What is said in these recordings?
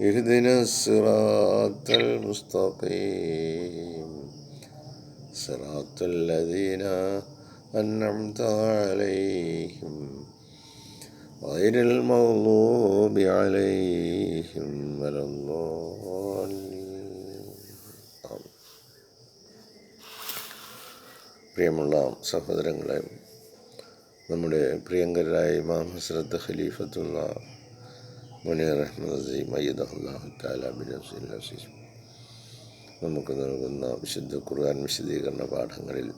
اهدنا الصراط المستقيم صراط الذين أنعمت عليهم غير المغضوب عليهم ولا الضالين آمين. പ്രിയമുള്ള സഹോദരങ്ങളെ നമ്മുടെ പ്രിയങ്കരായ ഇമാം ഹസ്രത്ത് ഖലീഫത്തുള്ള മുനീർ അഹമ്മദ് അസീം അയ്യദ് അള്ളാഹു താല ബിൻ അസീൽ അസീസ് നമുക്ക് നൽകുന്ന വിശുദ്ധ ഖുർആൻ വിശദീകരണ പാഠങ്ങളിൽ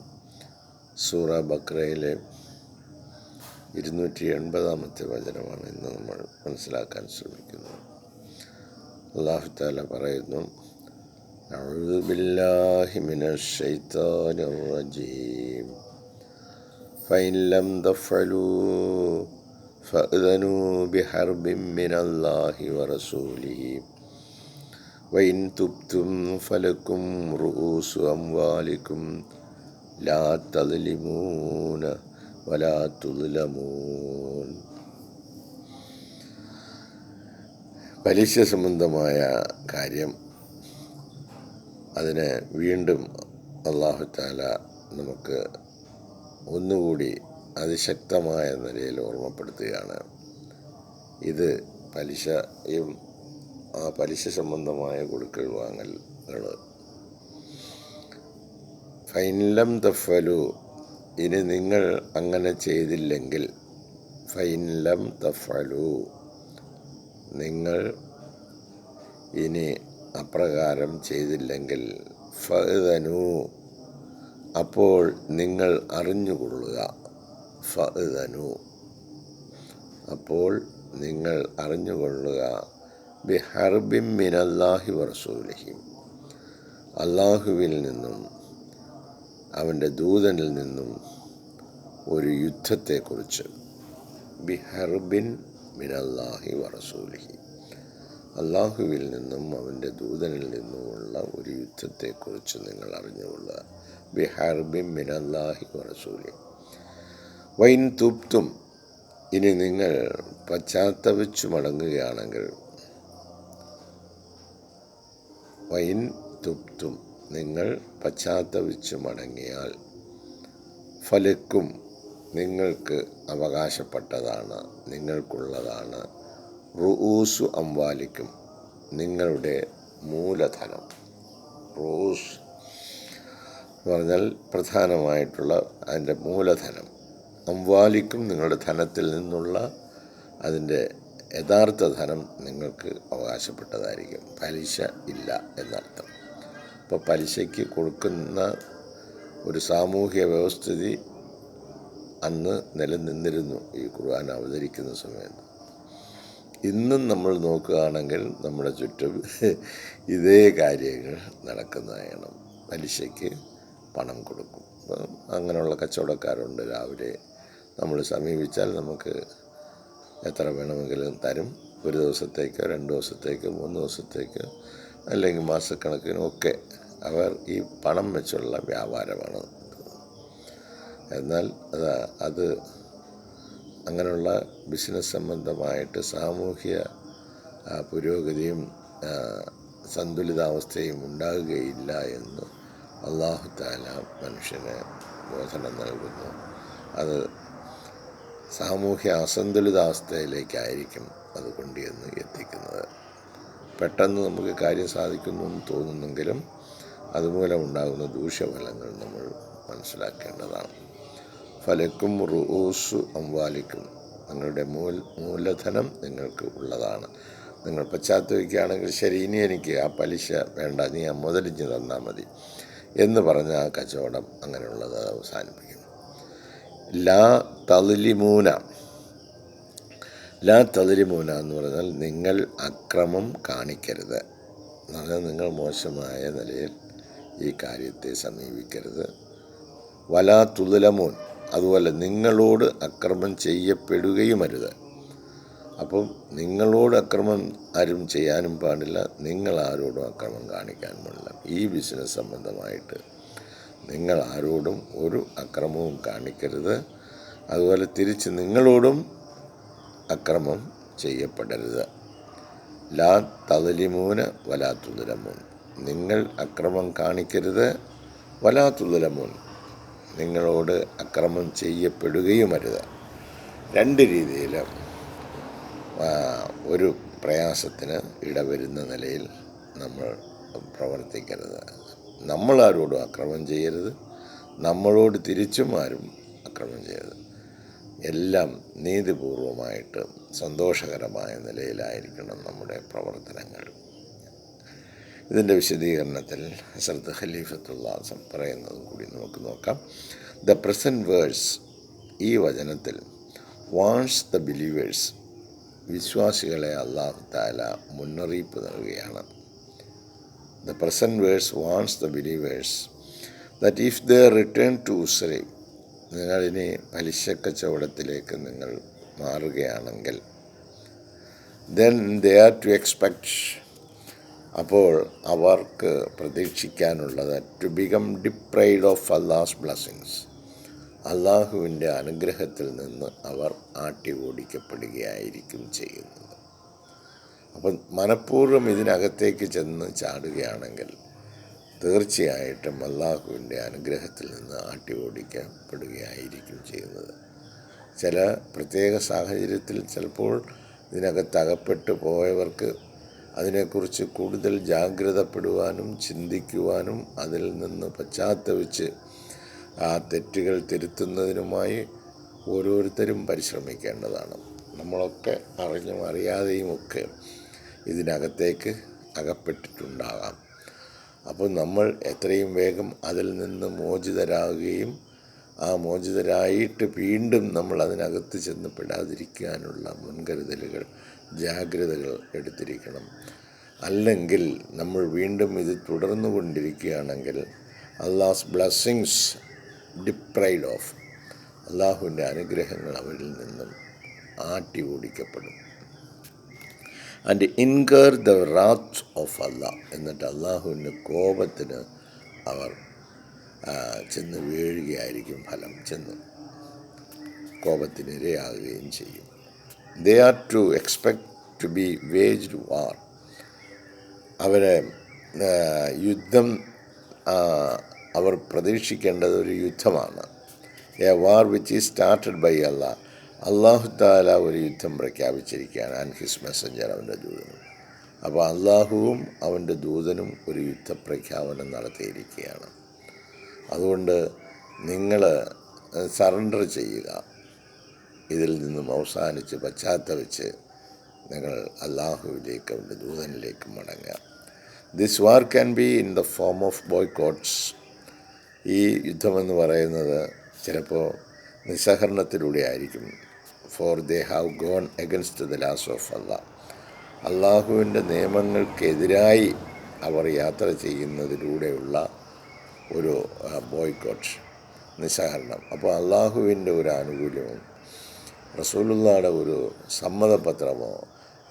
സൂറ ബക്രയിലെ ഇരുന്നൂറ്റി എൺപതാമത്തെ വചനമാണ് ഇന്ന് നമ്മൾ മനസ്സിലാക്കാൻ ശ്രമിക്കുന്നത് അള്ളാഹു താല പറയുന്നു أعوذ بالله من الشيطان الرجيم فإن لم تفعلوا فأذنوا بحرب من الله ورسوله وإن تبتم فلكم رؤوس أموالكم لا تظلمون ولا تظلمون പലിശ സംബന്ധമായ കാര്യം അതിനെ വീണ്ടും അള്ളാഹു താല നമുക്ക് ഒന്നുകൂടി അതിശക്തമായ നിലയിൽ ഓർമ്മപ്പെടുത്തുകയാണ്. ഇത് പലിശയും ആ പലിശ സംബന്ധമായ കൊടുക്കൽ വാങ്ങലുകൾ ഫൈനലം തഫലു. ഇനി നിങ്ങൾ അങ്ങനെ ചെയ്തില്ലെങ്കിൽ ഫൈനലം തഫലു. നിങ്ങൾ ഇനി അപ്രകാരം ചെയ്തില്ലെങ്കിൽ ഫഅദനു അപ്പോൾ നിങ്ങൾ അറിഞ്ഞുകൊള്ളുക. ഫഅദനു. അപ്പോൾ നിങ്ങൾ അറിഞ്ഞുകൊള്ളുക ബി ഹർബിം മിനല്ലാഹി വറസൂലിഹിം. അള്ളാഹുവിൽ നിന്നും അവന്റെ ദൂതനിൽ നിന്നും ഒരു യുദ്ധത്തെക്കുറിച്ച്. ബിഹർബിൻ മിനല്ലാഹി വറസൂലിഹി. അള്ളാഹുവിൽ നിന്നും അവന്റെ ദൂതനിൽ നിന്നുമുള്ള ഒരു യുദ്ധത്തെക്കുറിച്ച് നിങ്ങൾ അറിഞ്ഞുകൊള്ളുക. B ഹർബിൻ മിനല്ലാഹി വറസൂലി wine തൂപ്തും. ഇനി നിങ്ങൾ പശ്ചാത്തപിച്ചു മടങ്ങുകയാണെങ്കിൽ വൈൻ തുപ്തും നിങ്ങൾ പശ്ചാത്തപിച്ചു മടങ്ങിയാൽ ഫലക്കും നിങ്ങൾക്ക് അവകാശപ്പെട്ടതാണ് നിങ്ങൾക്കുള്ളതാണ്. റുഊസു അംവാലിക്കും നിങ്ങളുടെ മൂലധനം. റൂസ് പറഞ്ഞാൽ പ്രധാനമായിട്ടുള്ള അതിന്റെ മൂലധനം. അംവാലിക്കും നിങ്ങളുടെ ധനത്തിൽ നിന്നുള്ള അതിന്റെ യഥാർത്ഥ ധനം നിങ്ങൾക്ക് അവകാശപ്പെട്ടതായിരിക്കും. പലിശ ഇല്ല എന്നർത്ഥം. അപ്പോൾ പലിശയ്ക്ക് കൊടുക്കുന്ന ഒരു സാമൂഹ്യ വ്യവസ്ഥിതി അന്ന് നിലനിന്നിരുന്നു ഈ ഖുർആൻ അവതരിക്കുന്ന സമയത്ത്. ഇന്നും നമ്മൾ നോക്കുകയാണെങ്കിൽ നമ്മുടെ ചുറ്റും ഇതേ കാര്യങ്ങൾ നടക്കുന്നതാണ്. പലിശയ്ക്ക് പണം കൊടുക്കും. അങ്ങനെയുള്ള കച്ചവടക്കാരുണ്ട് രാവിലെ നമ്മൾ സമീപിച്ചാൽ നമുക്ക് എത്ര വേണമെങ്കിലും തരും. ഒരു ദിവസത്തേക്കോ രണ്ട് ദിവസത്തേക്കോ മൂന്ന് ദിവസത്തേക്കോ അല്ലെങ്കിൽ മാസക്കണക്കിനോ ഒക്കെ അവർ ഈ പണം വെച്ചുള്ള വ്യാപാരമാണ്. എന്നാൽ അത് അത് അങ്ങനെയുള്ള ബിസിനസ് സംബന്ധമായിട്ട് സാമൂഹ്യ പുരോഗതിയും സന്തുലിതാവസ്ഥയും ഉണ്ടാകുകയില്ല എന്ന് അള്ളാഹു താല മനുഷ്യന് ബോധനം നൽകുന്നു. അത് സാമൂഹ്യ അസന്തുലിതാവസ്ഥയിലേക്കായിരിക്കും അത് കൊണ്ടുവന്ന് എത്തിക്കുന്നത്. പെട്ടെന്ന് നമുക്ക് കാര്യം സാധിക്കുന്നു എന്ന് തോന്നുന്നെങ്കിലും അതുമൂലം ഉണ്ടാകുന്ന ദൂഷ്യഫലങ്ങൾ നമ്മൾ മനസ്സിലാക്കേണ്ടതാണ്. ഫലക്കും റൂസു അംവാലിക്കും. നിങ്ങളുടെ മൂൽ മൂലധനം നിങ്ങൾക്ക് ഉള്ളതാണ്. നിങ്ങൾ പശ്ചാത്തപിക്കുകയാണെങ്കിൽ ശരി ഇനി എനിക്ക് ആ പലിശ വേണ്ട നീ ആ മുതലിഞ്ഞ് തന്നാൽ മതി എന്ന് പറഞ്ഞ ആ കച്ചവടം അങ്ങനെയുള്ളത് അത് അവസാനിപ്പിക്കുന്നു ലാ തളിലിമൂന ലാ തളിമൂന എന്ന് പറഞ്ഞാൽ നിങ്ങൾ അക്രമം കാണിക്കരുത്. എന്ന് പറഞ്ഞാൽ നിങ്ങൾ മോശമായ നിലയിൽ ഈ കാര്യത്തെ സമീപിക്കരുത്. വലാ തുലമൂൻ അതുപോലെ നിങ്ങളോട് അക്രമം ചെയ്യപ്പെടുകയും അരുത് അപ്പം നിങ്ങളോട് അക്രമം ആരും ചെയ്യാനും പാടില്ല. നിങ്ങൾ ആരോടും അക്രമം കാണിക്കാൻ പാടില്ല ഈ ബിസിനസ് സംബന്ധമായിട്ട് നിങ്ങൾ ആരോടും ഒരു അക്രമവും കാണിക്കരുത്. അതുപോലെ തിരിച്ച് നിങ്ങളോടും അക്രമം ചെയ്യപ്പെടരുത്. ലാ തതലിമൂന് വലാ നിങ്ങൾ അക്രമം കാണിക്കരുത് വലാ നിങ്ങളോട് അക്രമം ചെയ്യപ്പെടുകയുമരുത്. രണ്ട് രീതിയിൽ ഒരു പ്രയാസത്തിന് ഇടവരുന്ന നിലയിൽ നമ്മൾ പ്രവർത്തിക്കരുത്. നമ്മളാരോടും അക്രമം ചെയ്യരുത്. നമ്മളോട് തിരിച്ചും ആരും അക്രമം ചെയ്യരുത്. എല്ലാം നീതിപൂർവമായിട്ട് സന്തോഷകരമായ നിലയിലായിരിക്കണം നമ്മുടെ പ്രവർത്തനങ്ങൾ. ഇതിന്റെ വിശദീകരണത്തിൽ ഹസരത്ത് ഖലീഫത്തുല്ലാസം പറയുന്നതും കൂടി നമുക്ക് നോക്കാം. ദ പ്രസന്റ് വേഴ്സ് ഈ വചനത്തിൽ വാൺസ് ദ ബിലീവേഴ്സ് വിശ്വാസികളെ അള്ളാഹു താല മുന്നറിയിപ്പ് നൽകുകയാണ്. The present verse warns the believers that if the return to usury നിങ്ങളിനി പലിശ കച്ചവടത്തിലേക്ക് നിങ്ങൾ മാറുകയാണെങ്കിൽ then they are to expect അപ്പോൾ അവർക്ക് പ്രതീക്ഷിക്കാനുള്ളത് to become deprived of Allah's blessings അള്ളാഹുവിന്റെ അനുഗ്രഹത്തിൽ നിന്ന് അവർ ആട്ടി ഓടിക്കപ്പെടുകയായിരിക്കും ചെയ്യുന്നത്. അപ്പം മനഃപൂർവം ഇതിനകത്തേക്ക് ചെന്ന് ചാടുകയാണെങ്കിൽ തീർച്ചയായിട്ടും അള്ളാഹുവിന്റെ അനുഗ്രഹത്തിൽ നിന്ന് ആട്ടി ഓടിക്കപ്പെടുകയായിരിക്കും ചെയ്യുന്നത്. ചില പ്രത്യേക സാഹചര്യത്തിൽ ചിലപ്പോൾ ഇതിനകത്ത് അകപ്പെട്ടു പോയവർക്ക് അതിനെക്കുറിച്ച് കൂടുതൽ ജാഗ്രതപ്പെടുവാനും ചിന്തിക്കുവാനും അതിൽ നിന്ന് പശ്ചാത്തപിച്ച് ആ തെറ്റുകൾ തിരുത്തുന്നതിനുമായി ഓരോരുത്തരും പരിശ്രമിക്കേണ്ടതാണ്. നമ്മളൊക്കെ അറിഞ്ഞും അറിയാതെയുമൊക്കെ ഇതിനകത്തേക്ക് അകപ്പെട്ടിട്ടുണ്ടാകാം. അപ്പോൾ നമ്മൾ എത്രയും വേഗം അതിൽ നിന്ന് മോചിതരാകുകയും ആ മോചിതരായിട്ട് വീണ്ടും നമ്മൾ അതിനകത്ത് ചെന്ന് പെടാതിരിക്കാനുള്ള മുൻകരുതലുകൾ ജാഗ്രതകൾ എടുത്തിരിക്കണം. അല്ലെങ്കിൽ നമ്മൾ വീണ്ടും ഇത് തുടർന്നു കൊണ്ടിരിക്കുകയാണെങ്കിൽ അള്ളാഹ്സ് ബ്ലസ്സിങ്സ് ഡിപ്രൈഡ് ഓഫ് അള്ളാഹുവിന്റെ അനുഗ്രഹങ്ങൾ അവരിൽ നിന്നും ആട്ടി ഓടിക്കപ്പെടും and incur the wrath of Allah എന്നിട്ട് അള്ളാഹുവിന്റെ കോപത്തിന് അവർ ചെന്ന് വീഴുകയായിരിക്കും ഫലം. ചെന്ന് കോപത്തിനിരയാകുകയും ചെയ്യും. They are to expect to be waged war അവരെ യുദ്ധം അവർ പ്രതീക്ഷിക്കേണ്ടത് ഒരു യുദ്ധമാണ്. A war which is started by Allah അള്ളാഹു താല ഒരു യുദ്ധം പ്രഖ്യാപിച്ചിരിക്കുകയാണ് ആൻഡ് ഹിസ് മെസ്സഞ്ചർ അവന്റെ ദൂതനും. അപ്പോൾ അള്ളാഹുവും അവന്റെ ദൂതനും ഒരു യുദ്ധപ്രഖ്യാപനം നടത്തിയിരിക്കുകയാണ്. അതുകൊണ്ട് നിങ്ങൾ സറണ്ടർ ചെയ്യുക. ഇതിൽ നിന്നും അവസാനിച്ച് പശ്ചാത്തപിച്ച് നിങ്ങൾ അള്ളാഹുവിലേക്ക് അവന്റെ ദൂതനിലേക്ക് മടങ്ങുക. This war can be in the form of boycotts ഈ യുദ്ധമെന്ന് പറയുന്നത് ചിലപ്പോൾ നിസ്സഹരണത്തിലൂടെ ആയിരിക്കും. For they have gone against the laws of Allah അള്ളാഹുവിന്റെ നിയമങ്ങൾക്കെതിരായി അവർ യാത്ര ചെയ്യുന്നതിലൂടെയുള്ള ഒരു ബോയ്ക്കോട്ട് നിസ്സഹരണം അപ്പോൾ അള്ളാഹുവിന്റെ ഒരു ആനുകൂല്യവും റസൂലുള്ളയുടെ ഒരു സമ്മതപത്രമോ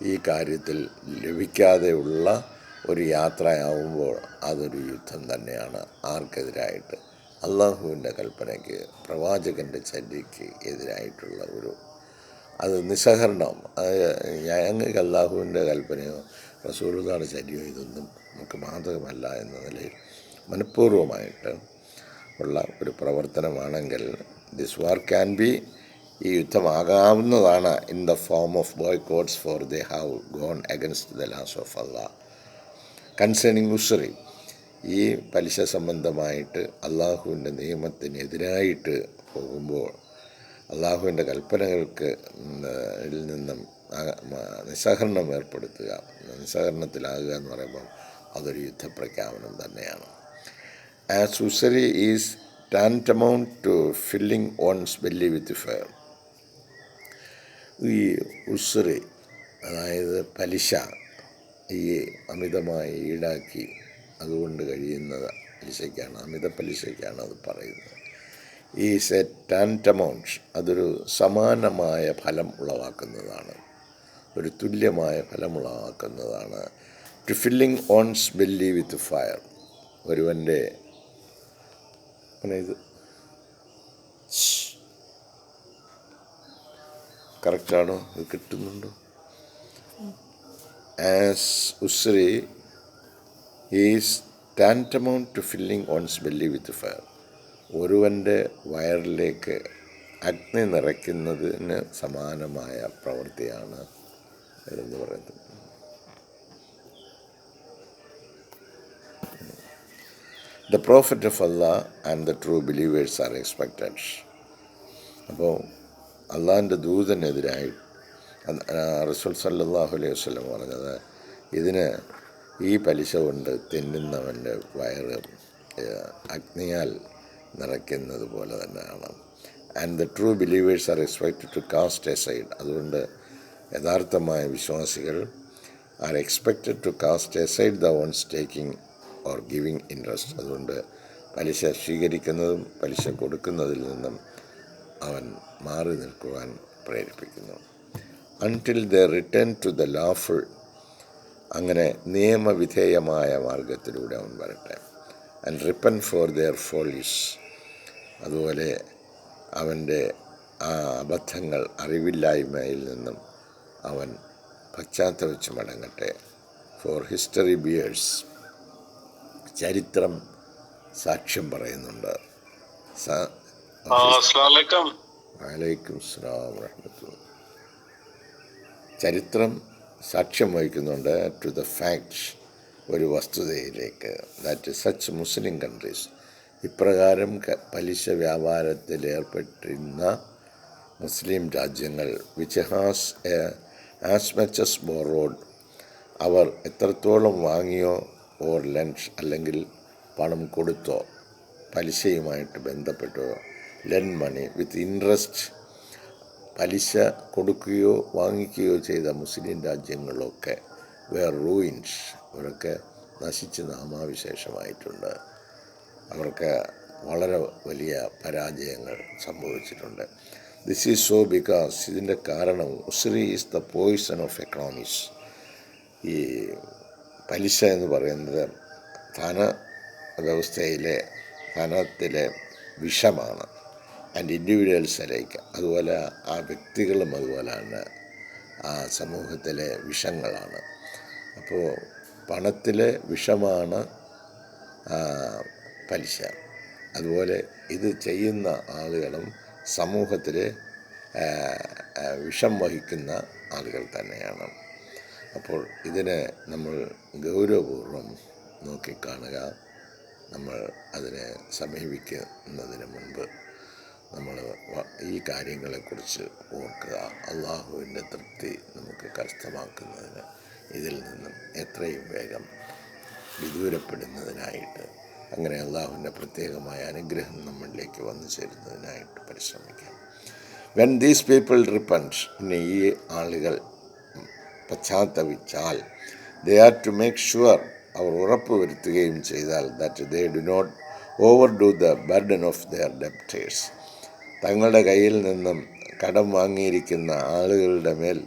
ഈ കാര്യത്തിൽ ലഭിക്കാതെയുള്ള ഒരു യാത്രയാവുമ്പോൾ അതൊരു യുദ്ധം തന്നെയാണ്. ആർക്കെതിരായിട്ട്? അള്ളാഹുവിന്റെ കൽപ്പനയ്ക്ക് പ്രവാചകന്റെ ചര്യയ്ക്ക് എതിരായിട്ടുള്ള ഒരു അത് നിസ്സഹരണം ഞങ്ങൾക്ക് അള്ളാഹുവിന്റെ കൽപ്പനയോ റസൂലുദാണ് ശരിയോ ഇതൊന്നും നമുക്ക് ബാധകമല്ല എന്ന നിലയിൽ മനഃപൂർവമായിട്ട് ഉള്ള ഒരു പ്രവർത്തനമാണെങ്കിൽ ദിസ് വാർ ക്യാൻ ബി ഈ യുദ്ധമാകാവുന്നതാണ് in the form of boycotts for they have gone against the laws of Allah concerning usury ഈ പലിശ സംബന്ധമായിട്ട് അള്ളാഹുവിന്റെ നിയമത്തിനെതിരായിട്ട് പോകുമ്പോൾ അള്ളാഹുവിന്റെ കൽപ്പനകൾക്ക് നിന്നും നിസ്സഹരണം ഏർപ്പെടുത്തുക നിസ്സഹരണത്തിലാകുക എന്ന് പറയുമ്പോൾ അതൊരു യുദ്ധപ്രഖ്യാപനം തന്നെയാണ്. As usury is tantamount to filling one's belly with fire ഈ ഉസറി അതായത് പലിശ ഈ അമിതമായി ഈടാക്കി അതുകൊണ്ട് കഴിയുന്നത് പലിശയ്ക്കാണ് അമിത പലിശയ്ക്കാണ് അത് പറയുന്നത്. Is a tantamount. അതൊരു സമാനമായ ഫലം ഉളവാക്കുന്നതാണ്. ഒരു തുല്യമായ ഫലം ഉളവാക്കുന്നതാണ്. To filling one's belly with fire ഒരുവന്റെ ഇത് കറക്റ്റാണോ ഇത് കിട്ടുന്നുണ്ടോ? As usury is tantamount to filling one's belly with fire ഒരുവന്റെ വയറിലേക്ക് അഗ്നി നിറയ്ക്കുന്നതിന് സമാനമായ പ്രവൃത്തിയാണ് എന്ന് പറയുന്നത്. The prophet of Allah and the true believers are expected അപ്പോൾ അള്ളാഹിന്റെ ദൂതനെതിരായി റസൂൽ സല്ലാഹു അലൈഹി വസ്ലം പറഞ്ഞത് ഇതിന് ഈ പലിശ കൊണ്ട് തിന്നുന്നവന്റെ വയറ് അഗ്നിയാൽ നിറയ്ക്കുന്നത് പോലെ തന്നെയാണ്. And the true believers are expected to cast aside അതുകൊണ്ട് യഥാർത്ഥമായ വിശ്വാസികൾ are expected to cast aside the ones taking or giving interest അതുകൊണ്ട് പലിശ സ്വീകരിക്കുന്നതും പലിശ കൊടുക്കുന്നതിൽ നിന്നും അവൻ മാറി നിൽക്കുവാൻ പ്രേരിപ്പിക്കുന്നു. Until the return to the lawful അങ്ങനെ നിയമവിധേയമായ മാർഗത്തിലൂടെ അവൻ വരട്ടെ. And repent for their follies അതുപോലെ അവന്റെ ആ അബദ്ധങ്ങൾ അറിവില്ലായ്മയിൽ നിന്നും അവൻ പശ്ചാത്തപിച്ച് മടങ്ങട്ടെ. ഫോർ ഹിസ്റ്ററി ബിയേഴ്സ് ചരിത്രം സാക്ഷ്യം പറയുന്നുണ്ട്. വലൈക്കും സ്ലാം വറഹ്മത്തുള്ളാഹി. ചരിത്രം സാക്ഷ്യം വഹിക്കുന്നുണ്ട് ടു ദ ഫാക്ട്സ് ഒരു വസ്തുതയിലേക്ക്. ദാറ്റ് സച്ച് മുസ്ലിം കൺട്രീസ് ഇപ്രകാരം പലിശ വ്യാപാരത്തിൽ ഏർപ്പെട്ടിരുന്ന മുസ്ലിം രാജ്യങ്ങൾ which has as much as borrowed അവർ എത്രത്തോളം വാങ്ങിയോ ഓർ ലൻഷ് അല്ലെങ്കിൽ പണം കൊടുത്തോ പലിശയുമായിട്ട് ബന്ധപ്പെട്ടോ ലെൻ മണി വിത്ത് ഇൻട്രസ്റ്റ് പലിശ കൊടുക്കുകയോ വാങ്ങിക്കുകയോ ചെയ്ത മുസ്ലിം രാജ്യങ്ങളൊക്കെ വേർ റൂയിൻസ് അവരൊക്കെ നശിച്ച് നാമാവിശേഷമായിട്ടുണ്ട്. അവർക്ക് വളരെ വലിയ പരാജയങ്ങൾ സംഭവിച്ചിട്ടുണ്ട്. ദിസ് ഈസ് സോ ബിക്കോസ് ഇതിന്റെ കാരണം usury is the poison of economics ഈ പലിശ എന്ന് പറയുന്നത് ധന വ്യവസ്ഥയിലെ ധനത്തിലെ വിഷമാണ്. ആൻഡ് ഇൻഡിവിജ്വൽസിലേക്ക് അതുപോലെ ആ വ്യക്തികളും അതുപോലെയാണ് ആ സമൂഹത്തിലെ വിഷങ്ങളാണ്. അപ്പോൾ പണത്തിലെ വിഷമാണ് പലിശ. അതുപോലെ ഇത് ചെയ്യുന്ന ആളുകളും സമൂഹത്തിൽ വിഷം വഹിക്കുന്ന ആളുകൾ തന്നെയാണ്. അപ്പോൾ ഇതിനെ നമ്മൾ ഗൗരവപൂർവം നോക്കിക്കാണുക. നമ്മൾ അതിനെ സമീപിക്കുന്നതിന് മുൻപ് നമ്മൾ ഈ കാര്യങ്ങളെക്കുറിച്ച് ഓർക്കുക. അള്ളാഹുവിന്റെ തൃപ്തി നമുക്ക് കരസ്ഥമാക്കുന്നതിന് ഇതിൽ നിന്നും എത്രയും വേഗം വിദൂരപ്പെടുന്നതിനായിട്ട് അങ്ങനെ അള്ളാഹുവിന്റെ പ്രത്യേകമായ അനുഗ്രഹം നമ്മളിലേക്ക് വന്നു ചേരുന്നതിനായിട്ട് പരിശ്രമിക്കാം. വെൻ ദീസ് പീപ്പിൾ റിപ്പൻസ് പിന്നെ ഈ ആളുകൾ പശ്ചാത്തപിച്ചാൽ they are to make sure അവർ ഉറപ്പ് വരുത്തുകയും ചെയ്താൽ that they do not overdo the burden of their debtors തങ്ങളുടെ കയ്യിൽ നിന്നും കടം വാങ്ങിയിരിക്കുന്ന ആളുകളുടെ മേൽ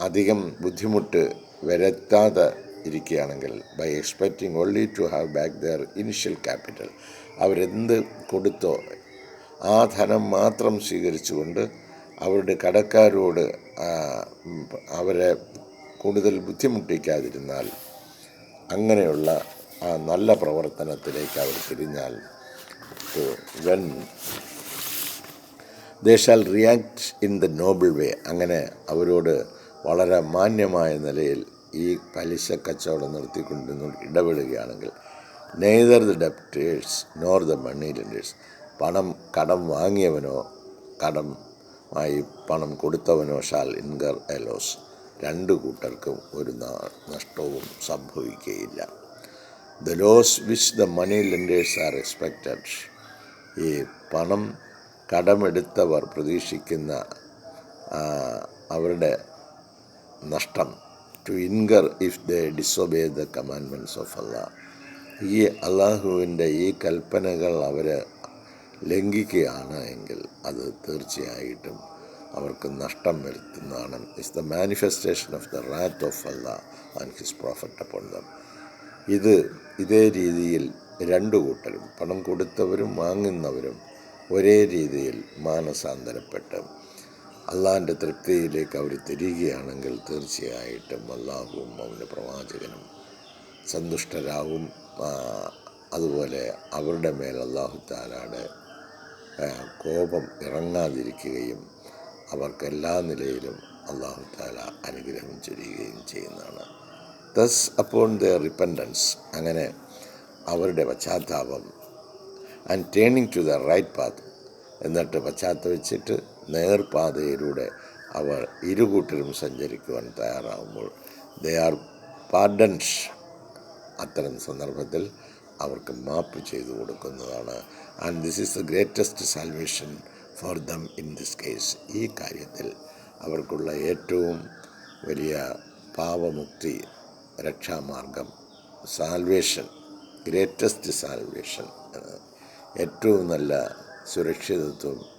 അധികം ബുദ്ധിമുട്ട് വരുത്താതെ ഇരിക്കുകയാണെങ്കിൽ by expecting only to have back their initial capital അവരെന്ത് കൊടുത്തോ ആ ധനം മാത്രം സ്വീകരിച്ചുകൊണ്ട് അവരുടെ കടക്കാരോട് അവരെ കൂടുതൽ ബുദ്ധിമുട്ടിക്കാതിരുന്നാൽ അങ്ങനെയുള്ള ആ നല്ല പ്രവർത്തനത്തിലേക്ക് അവർ തിരിഞ്ഞാൽ when they shall react in the noble way അങ്ങനെ അവരോട് വളരെ മാന്യമായ നിലയിൽ ഈ പലിശ കച്ചവടം നിർത്തിക്കൊണ്ട് ഇടപെടുകയാണെങ്കിൽ neither the debtors nor the money lenders പണം കടം വാങ്ങിയവനോ കടം ആയി പണം കൊടുത്തവനോ ഷാൽ ഇൻകർ എലോസ് രണ്ടു കൂട്ടർക്കും ഒരു നഷ്ടവും സംഭവിക്കുകയില്ല. The loss which the money lenders are expected ഈ പണം കടമെടുത്തവർ പ്രതീക്ഷിക്കുന്ന അവരുടെ നഷ്ടം to incur if the disobey the commandments of Allah ഈ അള്ളാഹുവിന്റെ ഈ കൽപ്പനകൾ അവർ ലംഘിക്കുകയാണ് എങ്കിൽ അത് തീർച്ചയായിട്ടും അവർക്ക് നഷ്ടം വരുത്തുന്നതാണ്. It's the manifestation of the wrath of Allah and his prophet upon them ഇത് ഇതേ രീതിയിൽ രണ്ടു കൂട്ടരും പണം കൊടുത്തവരും വാങ്ങുന്നവരും ഒരേ രീതിയിൽ മാനസാന്തരപ്പെട്ട് അള്ളാഹിന്റെ തൃപ്തിയിലേക്ക് അവർ തിരികുകയാണെങ്കിൽ തീർച്ചയായിട്ടും അള്ളാഹുവും അവന്റെ പ്രവാചകനും സന്തുഷ്ടരാകും അതുപോലെ അവരുടെ മേൽ അള്ളാഹു താലാടെ കോപം ഇറങ്ങാതിരിക്കുകയും അവർക്ക് എല്ലാ നിലയിലും അള്ളാഹു താല അനുഗ്രഹം ചൊരിയുകയും ചെയ്യുന്നതാണ്. ദസ് അപ്പോൺ ദ റിപ്പൻഡൻസ് അങ്ങനെ അവരുടെ പശ്ചാത്താപം and turning to the right path എന്നിട്ട് പശ്ചാത്തപിച്ചിട്ട് നേർപാതയിലൂടെ അവർ ഇരുകൂട്ടരും സഞ്ചരിക്കുവാൻ തയ്യാറാവുമ്പോൾ ദേ ആർ പാർഡൻസ്. അത്തരം സന്ദർഭത്തിൽ അവർക്ക് മാപ്പ് ചെയ്തു കൊടുക്കുന്നതാണ്. And this is the greatest salvation for them in this case ഈ കാര്യത്തിൽ അവർക്കുള്ള ഏറ്റവും വലിയ പാവമുക്തി രക്ഷാമാർഗം സാൽവേഷൻ ഗ്രേറ്റസ്റ്റ് സാൽവേഷൻ ഏറ്റവും നല്ല സുരക്ഷിതത്വം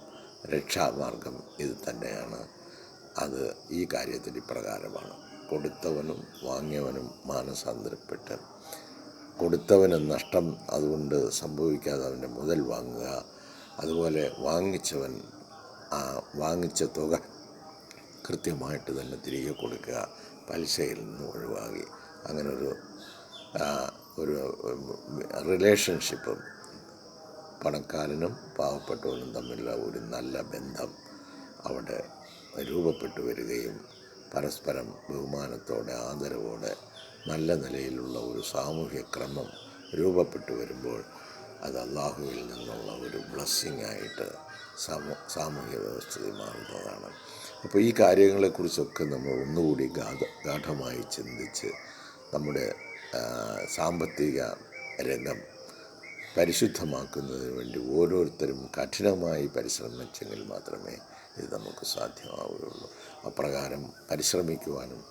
രക്ഷാമാർഗം ഇത് തന്നെയാണ്. അത് ഈ കാര്യത്തിൽ ഇപ്രകാരമാണ് കൊടുത്തവനും വാങ്ങിയവനും മാനസാന്തരപ്പെട്ട്. കൊടുത്തവന് നഷ്ടം അതുകൊണ്ട് സംഭവിക്കാതെ അവന്റെ മുതൽ വാങ്ങുക. അതുപോലെ വാങ്ങിച്ചവൻ ആ വാങ്ങിച്ച തുക കൃത്യമായിട്ട് തന്നെ തിരികെ കൊടുക്കുക. പലിശയിൽ നിന്ന് ഒഴിവാക്കി. അങ്ങനൊരു ഒരു റിലേഷൻഷിപ്പും പണക്കാരനും പാവപ്പെട്ടവനും തമ്മിലുള്ള ഒരു നല്ല ബന്ധം അവിടെ രൂപപ്പെട്ടു വരികയും പരസ്പരം ബഹുമാനത്തോടെ ആദരവോടെ നല്ല നിലയിലുള്ള ഒരു സാമൂഹ്യ ക്രമം രൂപപ്പെട്ടു വരുമ്പോൾ അത് അള്ളാഹുവിൽ നിന്നുള്ള ഒരു ബ്ലസ്സിംഗ് ആയിട്ട് സമൂ സാമൂഹ്യ വ്യവസ്ഥയിൽ മാറുന്നതാണ്. അപ്പോൾ ഈ കാര്യങ്ങളെക്കുറിച്ചൊക്കെ നമ്മൾ ഒന്നുകൂടി ഗാഠമായി ചിന്തിച്ച് നമ്മുടെ സാമ്പത്തിക രംഗം പരിശുദ്ധമാക്കുന്നതിന് വേണ്ടി ഓരോരുത്തരും കഠിനമായി പരിശ്രമിച്ചെങ്കിൽ മാത്രമേ ഇത് നമുക്ക് സാധ്യമാവുകയുള്ളൂ. അപ്രകാരം പരിശ്രമിക്കുവാനും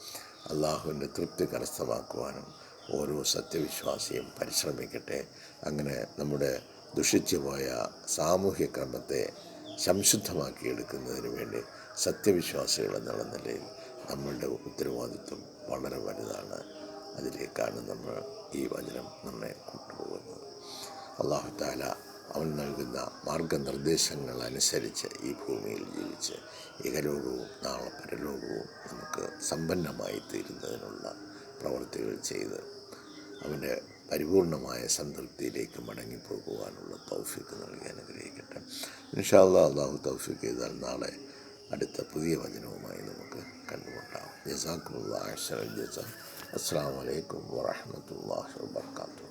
അള്ളാഹുവിന്റെ തൃപ്തി കരസ്ഥമാക്കുവാനും ഓരോ സത്യവിശ്വാസിയും പരിശ്രമിക്കട്ടെ. അങ്ങനെ നമ്മുടെ ദുഷിച്ചുപോയ സാമൂഹ്യ ക്രമത്തെ സംശുദ്ധമാക്കിയെടുക്കുന്നതിന് വേണ്ടി സത്യവിശ്വാസികൾ എന്നുള്ള നിലയിൽ നമ്മളുടെ ഉത്തരവാദിത്വം വളരെ വലുതാണ്. അതിലേക്കാണ് നമ്മൾ ഈ വചനം നമ്മെ അള്ളാഹു താല അവൻ നൽകുന്ന മാർഗനിർദ്ദേശങ്ങൾ അനുസരിച്ച് ഈ ഭൂമിയിൽ ജീവിച്ച് ഇഹലോകവും നാളെ പരലോകവും നമുക്ക് സമ്പന്നമായി തീരുന്നതിനുള്ള പ്രവർത്തികൾ ചെയ്ത് അവന്റെ പരിപൂർണമായ സംതൃപ്തിയിലേക്ക് മടങ്ങിപ്പോകുവാനുള്ള തൗഫിക്ക് നൽകി അനുഗ്രഹിക്കട്ടെ. ഇൻഷാല്ലാ അള്ളാഹു തൗഫിക്ക് ചെയ്താൽ നാളെ അടുത്ത പുതിയ വചനവുമായി നമുക്ക് കണ്ടുമുട്ടാം. ജസാഖുല്ലാ അസ്സാം വലൈക്കും വാഹമത്തല്ലാ വാത്തു